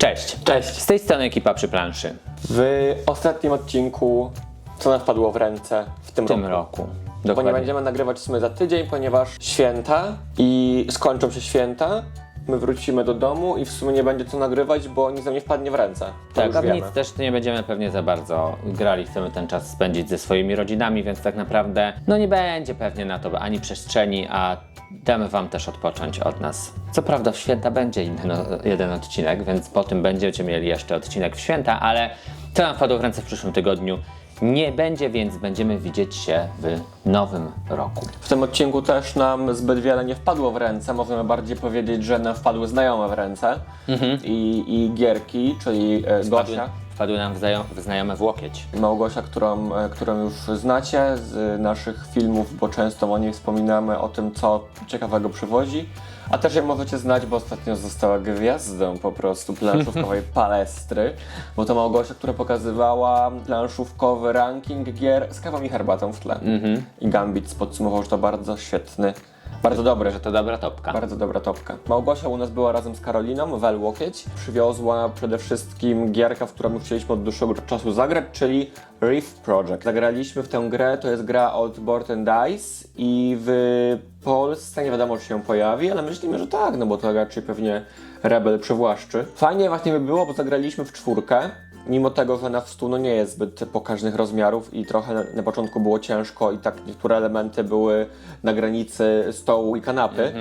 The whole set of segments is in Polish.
Cześć. Cześć. Z tej strony ekipa przy planszy. W ostatnim odcinku co nam wpadło w ręce w tym, W tym roku? Bo nie Dokładnie. będziemy nagrywać w sumie za tydzień, ponieważ święta i skończą się święta. My wrócimy do domu i w sumie nie będzie co nagrywać, bo nic nam nie wpadnie w ręce. To Tak, już wiemy. nic też nie będziemy pewnie za bardzo grali, chcemy ten czas spędzić ze swoimi rodzinami, więc tak naprawdę no nie będzie pewnie na to ani przestrzeni, a damy wam też odpocząć od nas. Co prawda w święta będzie jeden, jeden odcinek, więc po tym będziecie mieli jeszcze odcinek w święta, ale co nam wpadło w ręce w przyszłym tygodniu nie będzie, więc będziemy widzieć się w nowym roku. W tym odcinku też nam zbyt wiele nie wpadło w ręce. Możemy bardziej powiedzieć, że nam wpadły znajome w ręce. I, I gierki, czyli e, Wpadły, Gosia. wpadły nam w, znajo- w znajome w łokieć. Małgosia, którą, e, którą już znacie z naszych filmów, bo często o niej wspominamy, o tym, co ciekawego przywozi. A też ją możecie znać, bo ostatnio została gwiazdą po prostu planszówkowej palestry, bo to Małgosia, która pokazywała planszówkowy ranking gier z kawą i herbatą w tle. I Gambit podsumował, że to bardzo świetny, bardzo dobry, Że to dobra topka. bardzo dobra topka. Małgosia u nas była razem z Karoliną, Wel Łokieć. Przywiozła przede wszystkim gierkę, w którą chcieliśmy od dłuższego czasu zagrać, czyli Reef Project. Zagraliśmy w tę grę, to jest gra od Board and Dice i w Polsce nie wiadomo, czy się pojawi, ale myślimy, że tak, no bo to raczej pewnie Rebel przywłaszczy. Fajnie właśnie by było, bo zagraliśmy w czwórkę. Mimo tego, że na stół no nie jest zbyt pokaźnych rozmiarów i trochę na, początku było ciężko i tak niektóre elementy były na granicy stołu i kanapy.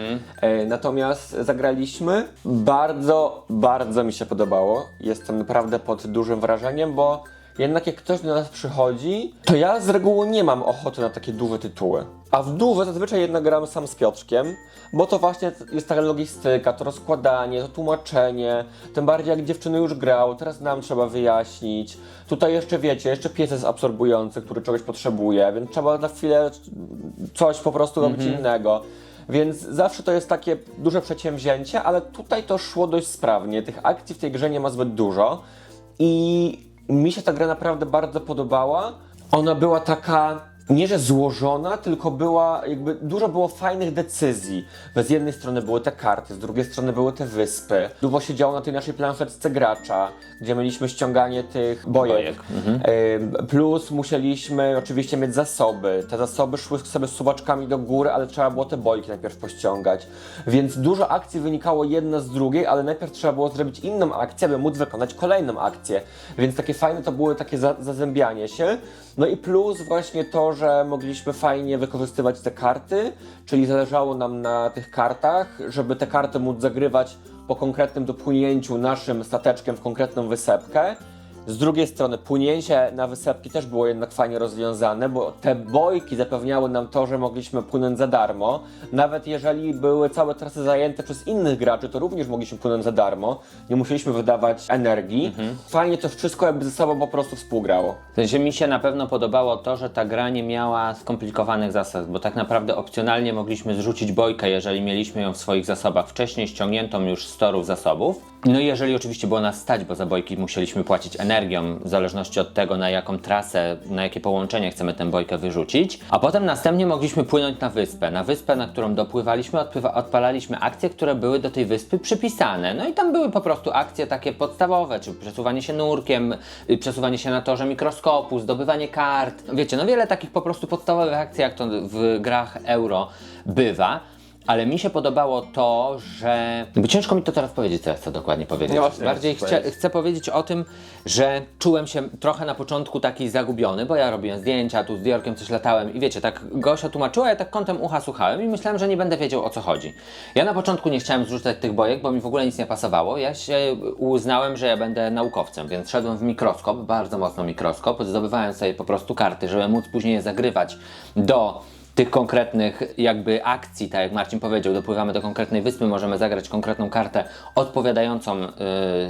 E, natomiast zagraliśmy. Bardzo, bardzo mi się podobało. Jestem naprawdę pod dużym wrażeniem, bo jednak jak ktoś do nas przychodzi, to ja z reguły nie mam ochoty na takie duże tytuły. A w duże zazwyczaj jednak gram sam z Piotrkiem, bo to właśnie jest ta logistyka, to rozkładanie, to tłumaczenie, tym bardziej jak dziewczyny już grały, teraz nam trzeba wyjaśnić. Tutaj jeszcze wiecie, jeszcze pies jest absorbujący, który czegoś potrzebuje, więc trzeba na chwilę coś po prostu robić innego. Więc zawsze to jest takie duże przedsięwzięcie, ale tutaj to szło dość sprawnie. Tych akcji w tej grze nie ma zbyt dużo. I mi się ta gra naprawdę bardzo podobała. Ona była taka nie że złożona, tylko była jakby dużo było fajnych decyzji. Bo z jednej strony były te karty, z drugiej strony były te wyspy. Dużo się działo na tej naszej planszetce gracza, gdzie mieliśmy ściąganie tych bojek. Bojek, Ym, Plus musieliśmy oczywiście mieć zasoby. Te zasoby szły sobie z suwaczkami do góry, ale trzeba było te bojki najpierw pościągać. Więc dużo akcji wynikało jedna z drugiej, ale najpierw trzeba było zrobić inną akcję, aby móc wykonać kolejną akcję. Więc takie fajne to były takie za zazębianie się. No i plus właśnie to, że mogliśmy fajnie wykorzystywać te karty, czyli zależało nam na tych kartach, żeby te karty móc zagrywać po konkretnym dopłynięciu naszym stateczkiem w konkretną wysepkę. Z drugiej strony płynięcie na wysepki też było jednak fajnie rozwiązane, bo te bojki zapewniały nam to, że mogliśmy płynąć za darmo. Nawet jeżeli były całe trasy zajęte przez innych graczy, to również mogliśmy płynąć za darmo. Nie musieliśmy wydawać energii. Fajnie to wszystko jakby ze sobą po prostu współgrało. W sensie mi się na pewno podobało to, że ta gra nie miała skomplikowanych zasad, bo tak naprawdę opcjonalnie mogliśmy zrzucić bojkę, jeżeli mieliśmy ją w swoich zasobach wcześniej ściągniętą już z torów zasobów. No i jeżeli oczywiście było nas stać, bo za bojki musieliśmy płacić energią, w zależności od tego na jaką trasę, na jakie połączenie chcemy tę bojkę wyrzucić. A potem następnie mogliśmy płynąć na wyspę. Na wyspę, na którą dopływaliśmy, odpływa, odpalaliśmy akcje, które były do tej wyspy przypisane. No i tam były po prostu akcje takie podstawowe, czy przesuwanie się nurkiem, y, przesuwanie się na torze mikroskopu, zdobywanie kart. Wiecie, no wiele takich po prostu podstawowych akcji, jak to w grach euro bywa. Ale mi się podobało to, że. Bo ciężko mi to teraz powiedzieć, co ja chcę dokładnie powiedzieć. No właśnie, Bardziej chcę powiedzieć. chcę powiedzieć o tym, że czułem się trochę na początku taki zagubiony, bo ja robiłem zdjęcia, tu z Diorkiem coś latałem i wiecie, tak Gosia tłumaczyła, ja tak kątem ucha słuchałem i myślałem, że nie będę wiedział o co chodzi. Ja na początku nie chciałem zrzucać tych bojek, bo mi w ogóle nic nie pasowało. Ja się uznałem, że ja będę naukowcem, więc szedłem w mikroskop, bardzo mocno mikroskop, zdobywałem sobie po prostu karty, żeby móc później je zagrywać do tych konkretnych jakby akcji, tak jak Marcin powiedział, dopływamy do konkretnej wyspy, możemy zagrać konkretną kartę odpowiadającą y,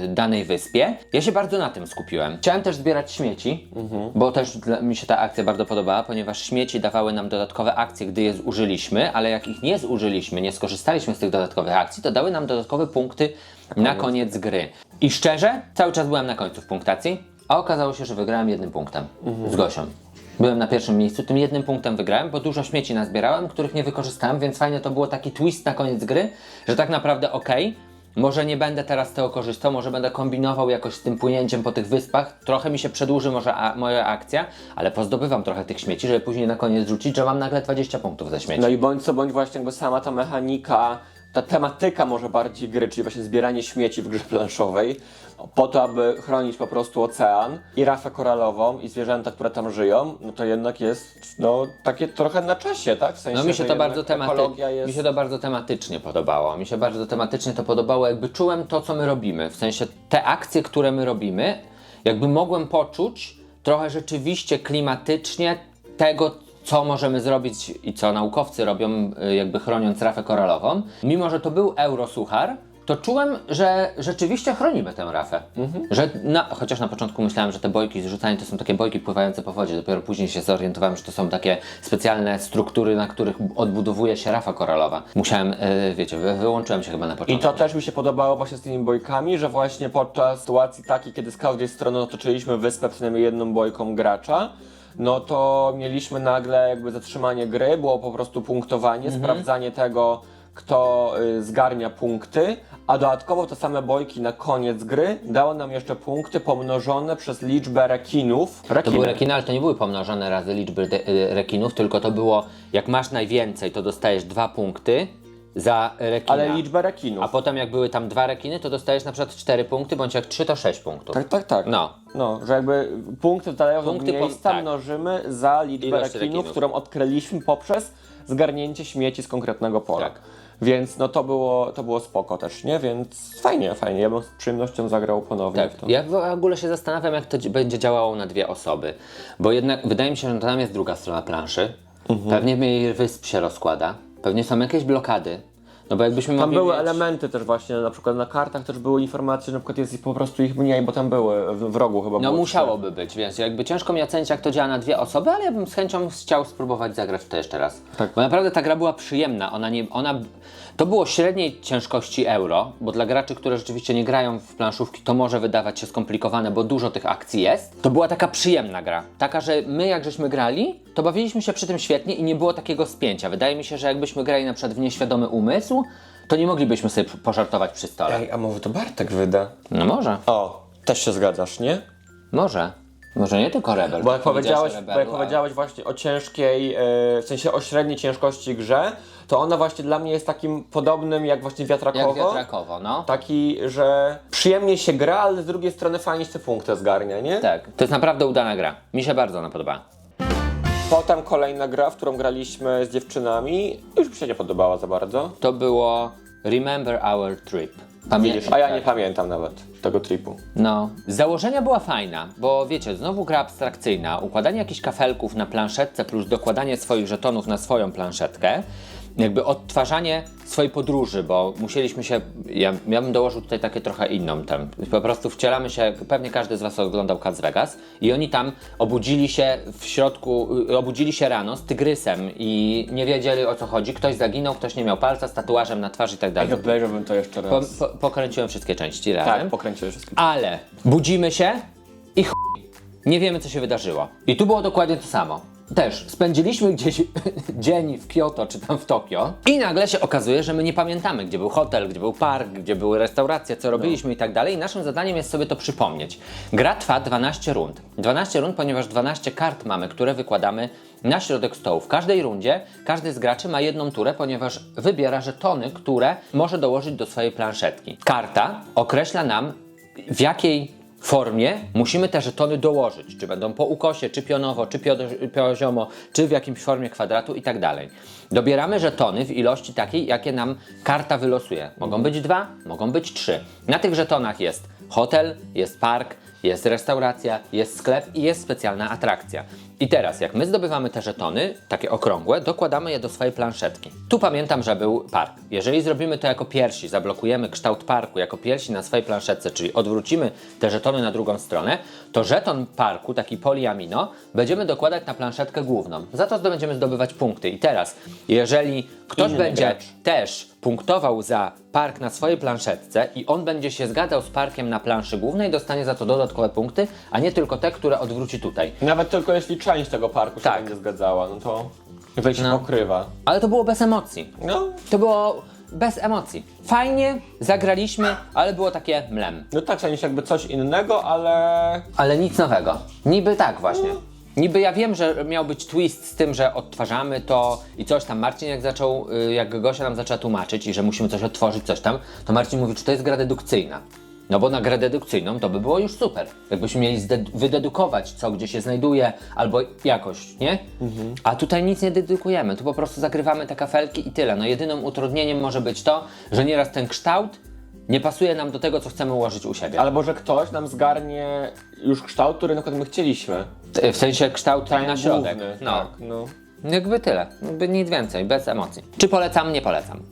danej wyspie. Ja się bardzo na tym skupiłem. Chciałem też zbierać śmieci, bo też mi się ta akcja bardzo podobała, ponieważ śmieci dawały nam dodatkowe akcje, gdy je zużyliśmy, ale jak ich nie zużyliśmy, nie skorzystaliśmy z tych dodatkowych akcji, to dały nam dodatkowe punkty na koniec gry. I szczerze, cały czas byłem na końcu w punktacji, a okazało się, że wygrałem jednym punktem z Gosią. Byłem na pierwszym miejscu, tym jednym punktem wygrałem, bo dużo śmieci nazbierałem, których nie wykorzystałem, więc fajnie to było taki twist na koniec gry, że tak naprawdę okej, Może nie będę teraz tego korzystał, może będę kombinował jakoś z tym płynięciem po tych wyspach. Trochę mi się przedłuży może a, moja akcja, ale pozdobywam trochę tych śmieci, żeby później na koniec rzucić, że mam nagle 20 punktów ze śmieci. No i bądź co bądź właśnie jakby sama ta mechanika, ta tematyka może bardziej gry, czyli właśnie zbieranie śmieci w grze planszowej, po to, aby chronić po prostu ocean i rafę koralową i zwierzęta, które tam żyją, no to jednak jest no takie trochę na czasie, tak? W sensie, No mi się to bardzo tematy... jest... mi się to bardzo tematycznie podobało. Mi się bardzo tematycznie to podobało, jakby czułem to, co my robimy. W sensie te akcje, które my robimy, jakby mogłem poczuć trochę rzeczywiście klimatycznie tego, co możemy zrobić i co naukowcy robią, y, jakby chroniąc rafę koralową. Mimo, że to był eurosuchar, to czułem, że rzeczywiście chronimy tę rafę. Że na, chociaż na początku myślałem, że te bojki zrzucanie to są takie bojki pływające po wodzie. Dopiero później się zorientowałem, że to są takie specjalne struktury, na których odbudowuje się rafa koralowa. Musiałem, yy, wiecie, wy, wyłączyłem się chyba na I początku. to też mi się podobało właśnie z tymi bojkami, że właśnie podczas sytuacji takiej, kiedy z każdej strony otoczyliśmy wyspę przynajmniej jedną bojką gracza, no to mieliśmy nagle jakby zatrzymanie gry, było po prostu punktowanie, sprawdzanie tego, kto y, zgarnia punkty, a dodatkowo te same bojki na koniec gry dało nam jeszcze punkty pomnożone przez liczbę rekinów. To Rekiny. były rekiny, ale to nie były pomnożone razy liczby de, y, rekinów, tylko to było, jak masz najwięcej, to dostajesz dwa punkty za rekina. Ale liczbę rekinów. A potem jak były tam dwa rekiny, to dostajesz na przykład 4 punkty, bądź jak 3 to 6 punktów. Tak, tak, tak. No. No, że jakby punkty zależą od Punkty po- miejsca tak. mnożymy za liczbę Ilość rekinów, rekinów. którą odkryliśmy poprzez zgarnięcie śmieci z konkretnego pola. Tak. Więc no to było, to było spoko też, nie? Więc fajnie, fajnie. Ja bym z przyjemnością zagrał ponownie Tak, w to. ja w ogóle się zastanawiam, jak to dzi- będzie działało na dwie osoby. Bo jednak wydaje mi się, że tam jest druga strona planszy. Mhm. Pewnie mniej wysp się rozkłada. Pewnie są jakieś blokady. No bo jakbyśmy Tam były mieć... elementy też właśnie, na przykład na kartach też były informacje, że na przykład jest po prostu ich mniej, bo tam były w, w rogu chyba No musiałoby być, więc jakby ciężko mi ocenić, jak to działa na dwie osoby, ale ja bym z chęcią chciał spróbować zagrać w to jeszcze raz. Tak. Bo naprawdę ta gra była przyjemna. Ona nie, ona, to było średniej ciężkości euro, bo dla graczy, które rzeczywiście nie grają w planszówki, to może wydawać się skomplikowane, bo dużo tych akcji jest. To była taka przyjemna gra. Taka, że my jak żeśmy grali, to bawiliśmy się przy tym świetnie i nie było takiego spięcia. Wydaje mi się, że jakbyśmy grali na przykład w nieświadomy umysł, to nie moglibyśmy sobie pożartować przy stole. Ej, a może to Bartek wyda? No może, O, też się zgadzasz, nie? może. Może nie tylko Rebel. Bo jak powiedziałeś, Rebelu, bo jak ale- powiedziałeś właśnie o ciężkiej, e, w sensie o średniej ciężkości grze, to ona właśnie dla mnie jest takim podobnym jak właśnie wiatrakowo. Jak wiatrakowo, no. Taki, że przyjemnie się gra, ale z drugiej strony fajnie się punkty zgarnia, nie? Tak, to jest naprawdę udana gra. Mi się bardzo ona podoba. Potem kolejna gra, w którą graliśmy z dziewczynami, już mi się nie podobała za bardzo. To było Remember Our Trip. Pamiętasz? A ja nie pamiętam nawet tego tripu. No. Z założenia była fajna, bo wiecie, znowu gra abstrakcyjna, układanie jakichś kafelków na planszetce plus dokładanie swoich żetonów na swoją planszetkę, jakby odtwarzanie swojej podróży, bo musieliśmy się, ja, ja bym dołożył tutaj takie trochę inną tam, po prostu wcielamy się, pewnie każdy z Was oglądał Cats Vegas i oni tam obudzili się w środku, y, obudzili się rano z tygrysem i nie wiedzieli o co chodzi, ktoś zaginął, ktoś nie miał palca z tatuażem na twarzy i tak dalej. obejrzałbym to jeszcze Po, po, pokręciłem wszystkie części razem. Tak, pokręciłeś wszystkie. Ale budzimy się i ch... nie wiemy, co się wydarzyło. I tu było dokładnie to samo. Też spędziliśmy gdzieś dzień w Kyoto czy tam w Tokio i nagle się okazuje, że my nie pamiętamy, gdzie był hotel, gdzie był park, gdzie były restauracje, co robiliśmy i tak dalej. I naszym zadaniem jest sobie to przypomnieć. Gra trwa 12 rund. 12 rund, ponieważ 12 kart mamy, które wykładamy na środek stołu. W każdej rundzie każdy z graczy ma jedną turę, ponieważ wybiera żetony, które może dołożyć do swojej planszetki. Karta określa nam, w jakiej formie musimy te żetony dołożyć. Czy będą po ukosie, czy pionowo, czy poziomo, czy w jakimś formie kwadratu i tak dalej. Dobieramy żetony w ilości takiej, jakie nam karta wylosuje. Mogą być dwa, mogą być trzy. Na tych żetonach jest hotel, jest park, jest restauracja, jest sklep i jest specjalna atrakcja. I teraz, jak my zdobywamy te żetony, takie okrągłe, dokładamy je do swojej planszetki. Tu pamiętam, że był park. Jeżeli zrobimy to jako pierwsi, zablokujemy kształt parku jako pierwsi na swojej planszetce, czyli odwrócimy te żetony na drugą stronę, to żeton parku, taki poliamino, będziemy dokładać na planszetkę główną. Za to będziemy zdobywać punkty. I teraz, jeżeli ktoś będzie gracz. też punktował za park na swojej planszetce i on będzie się zgadzał z parkiem na planszy głównej, dostanie za to dodatkowe punkty, a nie tylko te, które odwróci tutaj. Nawet tylko jeśli część tego parku Tak. się będzie zgadzała, no to się No. pokrywa. Ale to było bez emocji. No, To było bez emocji. Fajnie, zagraliśmy, ale było takie mlem. No tak, sensie jakby coś innego, ale Ale nic nowego. Niby tak właśnie. Niby ja wiem, że miał być twist z tym, że odtwarzamy to i coś tam. Marcin jak zaczął, y, jak Gosia nam zaczęła tłumaczyć i że musimy coś odtworzyć, coś tam, to Marcin mówi, czy to jest gra dedukcyjna. No bo na grę dedukcyjną to by było już super. Jakbyśmy mieli wydedukować, co gdzie się znajduje, albo jakoś, nie? A tutaj nic nie dedukujemy, tu po prostu zagrywamy te kafelki i tyle. No jedynym utrudnieniem może być to, że nieraz ten kształt nie pasuje nam do tego, co chcemy ułożyć u siebie. albo że ktoś nam zgarnie już kształt, który na przykład my chcieliśmy. W sensie kształt na środek. Główny, No. tak, no. Jakby tyle. Jakby nic więcej, bez emocji. Czy polecam? Nie polecam.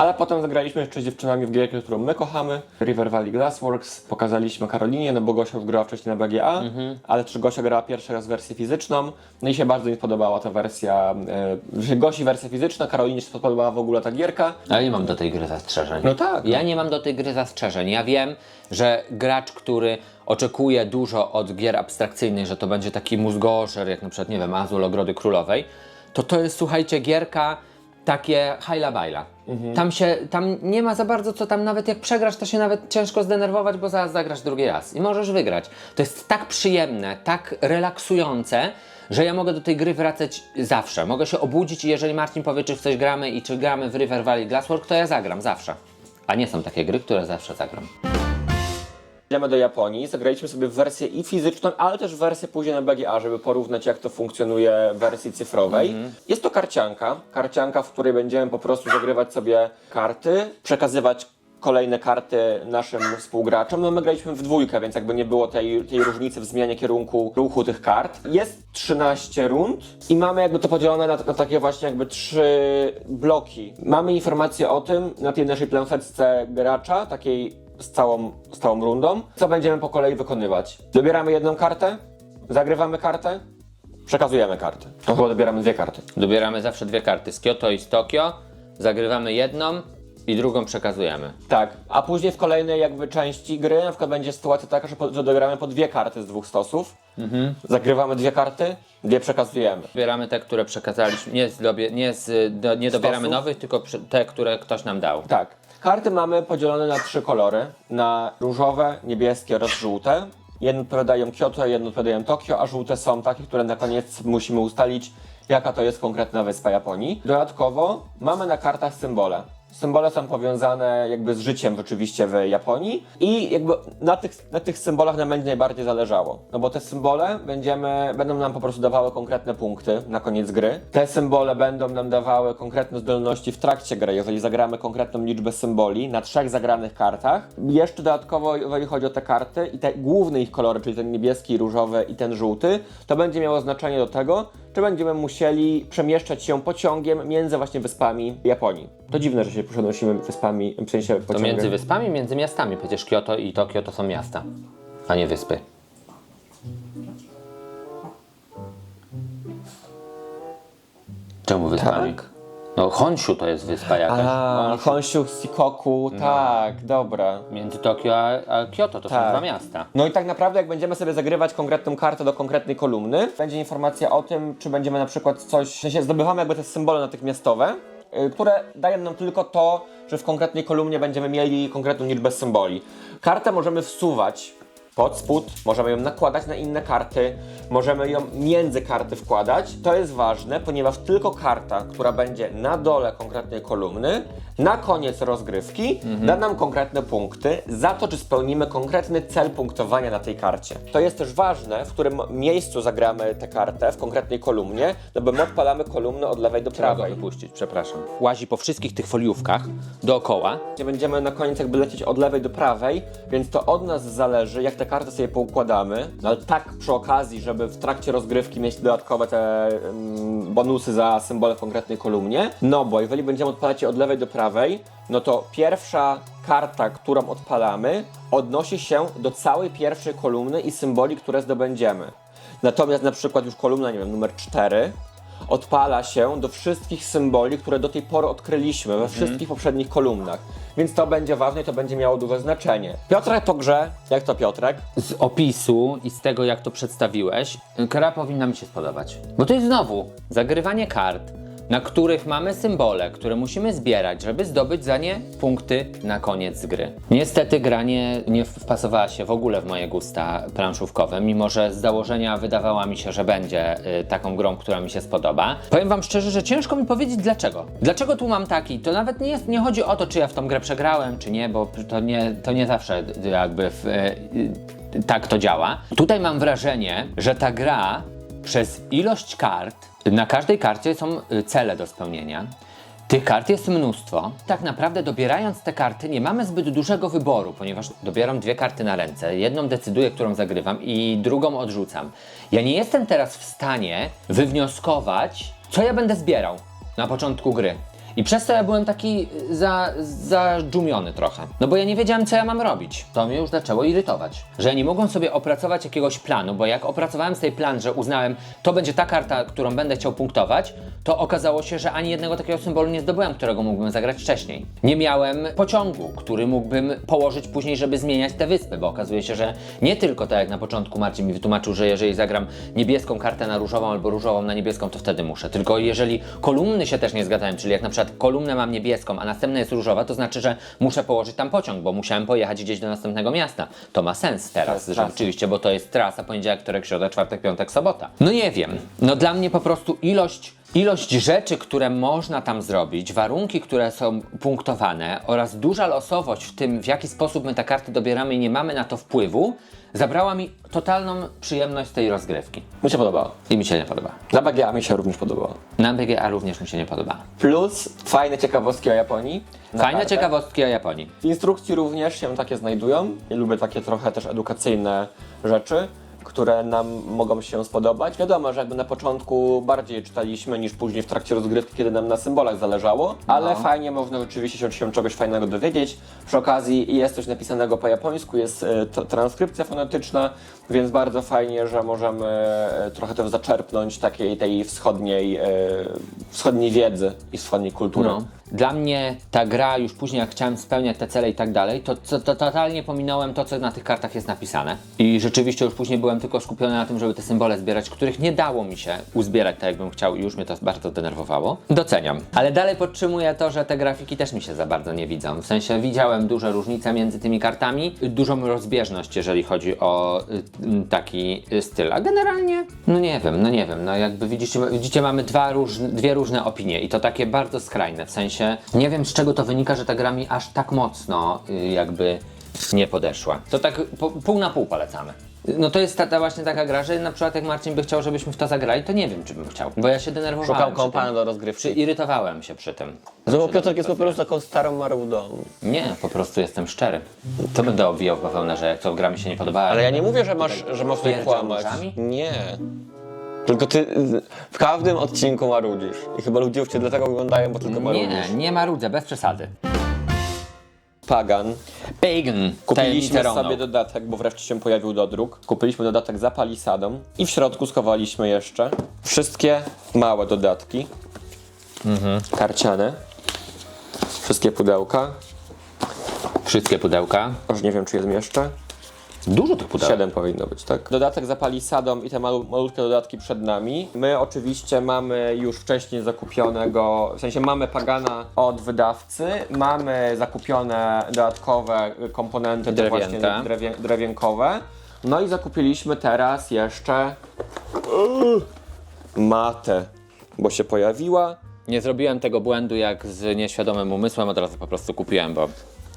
Ale potem zagraliśmy jeszcze z dziewczynami w gierkę, którą my kochamy. River Valley Glassworks. Pokazaliśmy Karolinie, no bo Gosia już grała wcześniej na BGA, ale też Gosia grała pierwszy raz wersję fizyczną. No i się bardzo mi podobała ta wersja, że Gosi wersja fizyczna, Karolinie się podobała w ogóle ta gierka. Ale nie mam do tej gry zastrzeżeń. No tak. Ja nie mam do tej gry zastrzeżeń. Ja wiem, że gracz, który oczekuje dużo od gier abstrakcyjnych, że to będzie taki mózgoszer, jak na przykład, nie wiem, Azul Ogrody Królowej, to to jest, słuchajcie, gierka takie hajla bajla. Tam się, tam nie ma za bardzo co tam, nawet jak przegrasz, to się nawet ciężko zdenerwować, bo zaraz zagrasz drugi raz i możesz wygrać. To jest tak przyjemne, tak relaksujące, że ja mogę do tej gry wracać zawsze. Mogę się obudzić i jeżeli Marcin powie, czy w coś gramy i czy gramy w River Valley Glasswork, to ja zagram zawsze. A nie są takie gry, które zawsze zagram. Idziemy do Japonii, zagraliśmy sobie w wersję i fizyczną, ale też wersję później na BGA, żeby porównać jak to funkcjonuje w wersji cyfrowej. Jest to karcianka, karcianka, w której będziemy po prostu zagrywać sobie karty, przekazywać kolejne karty naszym współgraczom. No my graliśmy w dwójkę, więc jakby nie było tej, tej różnicy w zmianie kierunku ruchu tych kart. Jest 13 rund i mamy jakby to podzielone na, na takie właśnie jakby trzy bloki. Mamy informacje o tym na tej naszej planszeczce gracza, takiej z całą, z całą rundą, co będziemy po kolei wykonywać. Dobieramy jedną kartę, zagrywamy kartę, przekazujemy kartę. No chyba dobieramy dwie karty. Dobieramy zawsze dwie karty z Kyoto i z Tokio, zagrywamy jedną i drugą przekazujemy. Tak, a później w kolejnej jakby części gry na przykład będzie sytuacja taka, że, po, że dobieramy po dwie karty z dwóch stosów, zagrywamy dwie karty, dwie przekazujemy. Dobieramy te, które przekazaliśmy, nie, z dobie, nie, z, do, nie dobieramy Stosów? nowych, tylko przy- te, które ktoś nam dał. Tak. Karty mamy podzielone na trzy kolory. Na różowe, niebieskie oraz żółte. Jedne odpowiadają Kyoto, jedne odpowiadają Tokio, a żółte są takie, które na koniec musimy ustalić, jaka to jest konkretna wyspa Japonii. Dodatkowo mamy na kartach symbole. Symbole są powiązane jakby z życiem oczywiście w Japonii i jakby na tych, na tych symbolach nam będzie najbardziej zależało. No bo te symbole będziemy, będą nam po prostu dawały konkretne punkty na koniec gry. Te symbole będą nam dawały konkretne zdolności w trakcie gry, jeżeli zagramy konkretną liczbę symboli na trzech zagranych kartach. Jeszcze dodatkowo, jeżeli chodzi o te karty i te główne ich kolory, czyli ten niebieski, różowy i ten żółty, to będzie miało znaczenie do tego, czy będziemy musieli przemieszczać się pociągiem między właśnie wyspami Japonii. To dziwne, że się przenosimy wyspami, w sensie To pociągiem. między wyspami, między miastami. Przecież Kyoto i Tokio to są miasta, a nie wyspy. Czemu wyspami? Tak? No Honshu to jest wyspa jakaś. A, Honshu, Shikoku, tak, dobra. Między Tokio a, a Kyoto to są Tak. dwa miasta. No i tak naprawdę, jak będziemy sobie zagrywać konkretną kartę do konkretnej kolumny, będzie informacja o tym, czy będziemy na przykład coś, w sensie zdobywamy jakby te symbole natychmiastowe, y, które dają nam tylko to, że w konkretnej kolumnie będziemy mieli konkretną liczbę symboli. Kartę możemy wsuwać pod spód, możemy ją nakładać na inne karty, możemy ją między karty wkładać. To jest ważne, ponieważ tylko karta, która będzie na dole konkretnej kolumny, na koniec rozgrywki, da nam konkretne punkty za to, czy spełnimy konkretny cel punktowania na tej karcie. To jest też ważne, w którym miejscu zagramy tę kartę w konkretnej kolumnie, no bo my odpalamy kolumnę od lewej do prawej. wypuścić, przepraszam. Łazi po wszystkich tych foliówkach dookoła. Będziemy na koniec jakby lecieć od lewej do prawej, więc to od nas zależy, jak te karty sobie poukładamy. No ale tak przy okazji, żeby w trakcie rozgrywki mieć dodatkowe te mm, bonusy za symbole w konkretnej kolumnie. No bo jeżeli będziemy odpalać je od lewej do prawej, no to pierwsza karta, którą odpalamy, odnosi się do całej pierwszej kolumny i symboli, które zdobędziemy. Natomiast na przykład już kolumna, nie wiem, numer 4 odpala się do wszystkich symboli, które do tej pory odkryliśmy we wszystkich poprzednich kolumnach. Więc to będzie ważne i to będzie miało duże znaczenie. Piotrek po grze, jak to Piotrek? Z opisu i z tego, jak to przedstawiłeś, gra powinna mi się spodobać. Bo to jest znowu zagrywanie kart, na których mamy symbole, które musimy zbierać, żeby zdobyć za nie punkty na koniec gry. Niestety gra nie, nie wpasowała się w ogóle w moje gusta planszówkowe, mimo że z założenia wydawała mi się, że będzie y, taką grą, która mi się spodoba. Powiem wam szczerze, że ciężko mi powiedzieć dlaczego. Dlaczego tu mam taki? To nawet nie, jest, nie chodzi o to, czy ja w tą grę przegrałem, czy nie, bo to nie, to nie zawsze y, jakby w, y, y, tak to działa. Tutaj mam wrażenie, że ta gra przez ilość kart, na każdej karcie są y, cele do spełnienia. Tych kart jest mnóstwo. Tak naprawdę dobierając te karty nie mamy zbyt dużego wyboru, ponieważ dobieram dwie karty na ręce. Jedną decyduję, którą zagrywam i drugą odrzucam. Ja nie jestem teraz w stanie wywnioskować, co ja będę zbierał na początku gry. I przez to ja byłem taki y, za, zadżumiony trochę. No bo ja nie wiedziałem, co ja mam robić. To mnie już zaczęło irytować. Że nie mogłem sobie opracować jakiegoś planu, bo jak opracowałem sobie plan, że uznałem, to będzie ta karta, którą będę chciał punktować, to okazało się, że ani jednego takiego symbolu nie zdobyłem, którego mógłbym zagrać wcześniej. Nie miałem pociągu, który mógłbym położyć później, żeby zmieniać te wyspy, bo okazuje się, że nie tylko tak jak na początku Marcin mi wytłumaczył, że jeżeli zagram niebieską kartę na różową albo różową na niebieską, to wtedy muszę. Tylko jeżeli kolumny się też nie zgadzają, czyli jak na przykład kolumnę mam niebieską, a następna jest różowa, to znaczy, że muszę położyć tam pociąg, bo musiałem pojechać gdzieś do następnego miasta. To ma sens teraz, rzeczywiście, bo to jest trasa poniedziałek, wtorek, środa, czwartek, piątek, sobota. No nie wiem. No dla mnie po prostu ilość Ilość rzeczy, które można tam zrobić, warunki, które są punktowane oraz duża losowość w tym, w jaki sposób my te karty dobieramy i nie mamy na to wpływu, zabrała mi totalną przyjemność z tej rozgrywki. Mi się podobało. I mi się nie podoba. Na BGA mi się również podobało. Na BGA również mi się nie podoba. Plus fajne ciekawostki o Japonii. Fajne kartach. ciekawostki o Japonii. W instrukcji również się takie znajdują. I lubię takie trochę też edukacyjne rzeczy, które nam mogą się spodobać. Wiadomo, że jakby na początku bardziej czytaliśmy niż później w trakcie rozgrywki, kiedy nam na symbolach zależało, ale fajnie można rzeczywiście się, się czegoś fajnego dowiedzieć. Przy okazji jest coś napisanego po japońsku, jest e, t- transkrypcja fonetyczna, więc bardzo fajnie, że możemy e, trochę też zaczerpnąć takiej tej wschodniej, e, wschodniej wiedzy i wschodniej kultury. No. Dla mnie ta gra, już później jak chciałem spełniać te cele i tak dalej, to, to, to totalnie pominąłem to, co na tych kartach jest napisane. I rzeczywiście już później byłem tylko skupiony na tym, żeby te symbole zbierać, których nie dało mi się uzbierać tak, jakbym chciał i już mnie to bardzo denerwowało. Doceniam. Ale dalej podtrzymuję to, że te grafiki też mi się za bardzo nie widzą. W sensie widziałem duże różnice między tymi kartami, dużą rozbieżność, jeżeli chodzi o y, taki styl. A generalnie, no nie wiem, no nie wiem, no jakby widzicie, widzicie mamy dwa róż, dwie różne opinie i to takie bardzo skrajne, w sensie nie wiem z czego to wynika, że ta gra mi aż tak mocno y, jakby nie podeszła. To tak po, pół na pół polecamy. No to jest ta, ta właśnie taka gra, że na przykład jak Marcin by chciał, żebyśmy w to zagrali, to nie wiem, czy bym chciał. Bo ja się denerwowałem. Szukał kompana do rozgrywki. Czy irytowałem się przy tym. No bo Piotrek jest po prostu taką starą marudą. Nie, po prostu jestem szczery. To będę obwijał bawełnę, że jak to gra mi się nie podobała. Ale ja nie mówię, że masz, że masz tutaj kłamać. Nie. Tylko ty w każdym odcinku marudzisz. I chyba ludzie już cię dlatego oglądają, bo tylko marudzisz. Nie, nie marudzę, bez przesady. Pagan. Pagan. Kupiliśmy sobie dodatek, bo wreszcie się pojawił do druk. Kupiliśmy dodatek za palisadą i w środku schowaliśmy jeszcze wszystkie małe dodatki. Karciane. Wszystkie pudełka. Wszystkie pudełka. Już nie wiem, czy je zmieszczę. Dużo tych pudełek. Siedem powinno być, tak? Dodatek za palisadą i te malu, malutkie dodatki przed nami. My oczywiście mamy już wcześniej zakupionego, w sensie mamy Pagana od wydawcy, mamy zakupione dodatkowe komponenty te właśnie drewie, drewienkowe. No i zakupiliśmy teraz jeszcze matę, bo się pojawiła. Nie zrobiłem tego błędu jak z nieświadomym umysłem, od razu po prostu kupiłem, bo...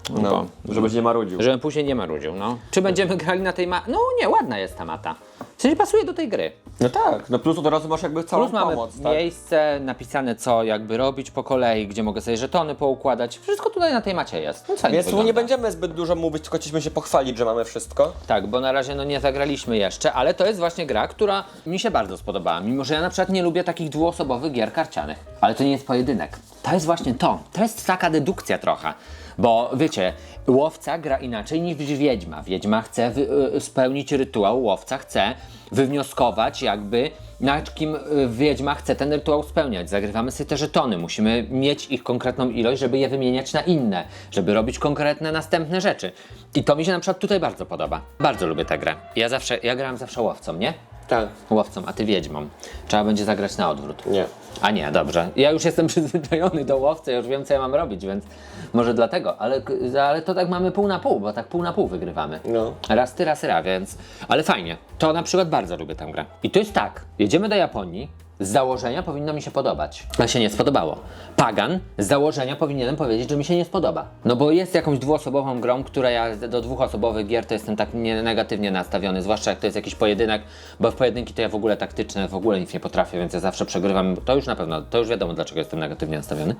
No, żebyś nie marudził. Żebym później nie marudził, no. Czy będziemy grali na tej ma... No nie, ładna jest ta mata. W sensie pasuje do tej gry. No tak, no plus od razu masz jakby całą Plus mamy pomoc, tak? miejsce napisane co jakby robić po kolei, gdzie mogę sobie żetony poukładać. Wszystko tutaj na tej macie jest. No, fajnie Więc tu nie wygląda. będziemy zbyt dużo mówić, tylko chcieliśmy się pochwalić, że mamy wszystko. Tak, bo na razie no nie zagraliśmy jeszcze, ale to jest właśnie gra, która mi się bardzo spodobała. Mimo, że ja na przykład nie lubię takich dwuosobowych gier karcianych. Ale to nie jest pojedynek. To jest właśnie to. To jest taka dedukcja trochę. Bo wiecie, łowca gra inaczej niż wiedźma. Wiedźma chce y, spełnić rytuał, łowca chce wywnioskować jakby na kim y, wiedźma chce ten rytuał spełniać. Zagrywamy sobie te żetony, musimy mieć ich konkretną ilość, żeby je wymieniać na inne, żeby robić konkretne następne rzeczy. I to mi się na przykład tutaj bardzo podoba. Bardzo lubię tę grę. Ja zawsze, ja grałem zawsze łowcą, nie? Tak. Łowcą, a ty wiedźmą. Trzeba będzie zagrać na odwrót. Nie. A nie, dobrze. Ja już jestem przyzwyczajony do łowcy, ja już wiem, co ja mam robić, więc może dlatego. Ale, ale to tak mamy pół na pół, bo tak pół na pół wygrywamy. No. Raz ty, raz ja, więc... Ale fajnie. To na przykład bardzo lubię tę grę. I to jest tak. Jedziemy do Japonii. Z założenia powinno mi się podobać. A się nie spodobało. Pagan z założenia powinienem powiedzieć, że mi się nie spodoba. No bo jest jakąś dwuosobową grą, która ja do dwuosobowych gier to jestem tak nie, negatywnie nastawiony, zwłaszcza jak to jest jakiś pojedynek, bo w pojedynki to ja w ogóle taktyczne w ogóle nic nie potrafię, więc ja zawsze przegrywam. To już na pewno, to już wiadomo dlaczego jestem negatywnie nastawiony.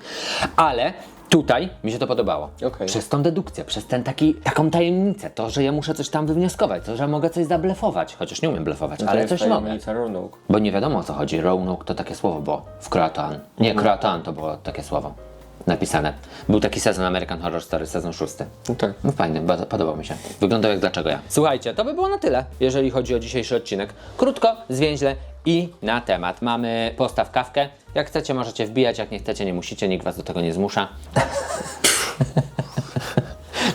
Ale tutaj mi się to podobało. Okej. Przez tą dedukcję, przez ten taki, taką tajemnicę, to, że ja muszę coś tam wywnioskować, to, że mogę coś zablefować, chociaż nie umiem blefować, ale coś mogę. Roanoke. Bo nie wiadomo o co chodzi. Roanoke to takie słowo było w Croatoan. Nie, Croatoan to było takie słowo napisane. Był taki sezon American Horror Story, sezon szósty. No tak. No fajny, bardzo podobał mi się. Wyglądał jak dlaczego ja. Słuchajcie, to by było na tyle, jeżeli chodzi o dzisiejszy odcinek. Krótko, zwięźle i na temat. Mamy postaw kawkę. Jak chcecie, możecie wbijać, jak nie chcecie, nie musicie, nikt was do tego nie zmusza.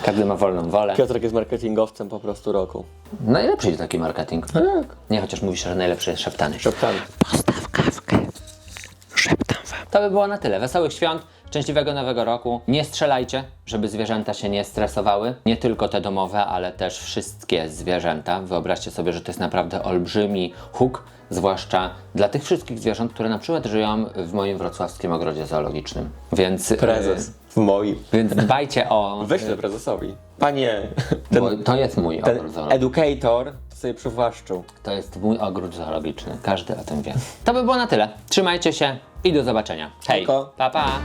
Każdy ma wolną wolę. Piotrek jest marketingowcem po prostu roku. Najlepszy jest taki marketing. Tak. Nie, chociaż mówisz, że najlepszy jest szeptany. Szeptany. Postaw kawkę. Szeptam wam. To by było na tyle. Wesołych świąt, szczęśliwego nowego roku. Nie strzelajcie, żeby zwierzęta się nie stresowały. Nie tylko te domowe, ale też wszystkie zwierzęta. Wyobraźcie sobie, że to jest naprawdę olbrzymi huk, zwłaszcza dla tych wszystkich zwierząt, które na przykład żyją w moim wrocławskim ogrodzie zoologicznym. Więc, Prezes. y, W moim. więc dbajcie o... Wyślę prezesowi. Panie, ten, Bo to jest mój ten ogród zoologiczny. educator to sobie przywłaszczył. To jest mój ogród zoologiczny. Każdy o tym wie. To by było na tyle. Trzymajcie się i do zobaczenia. Hej. Pa, pa.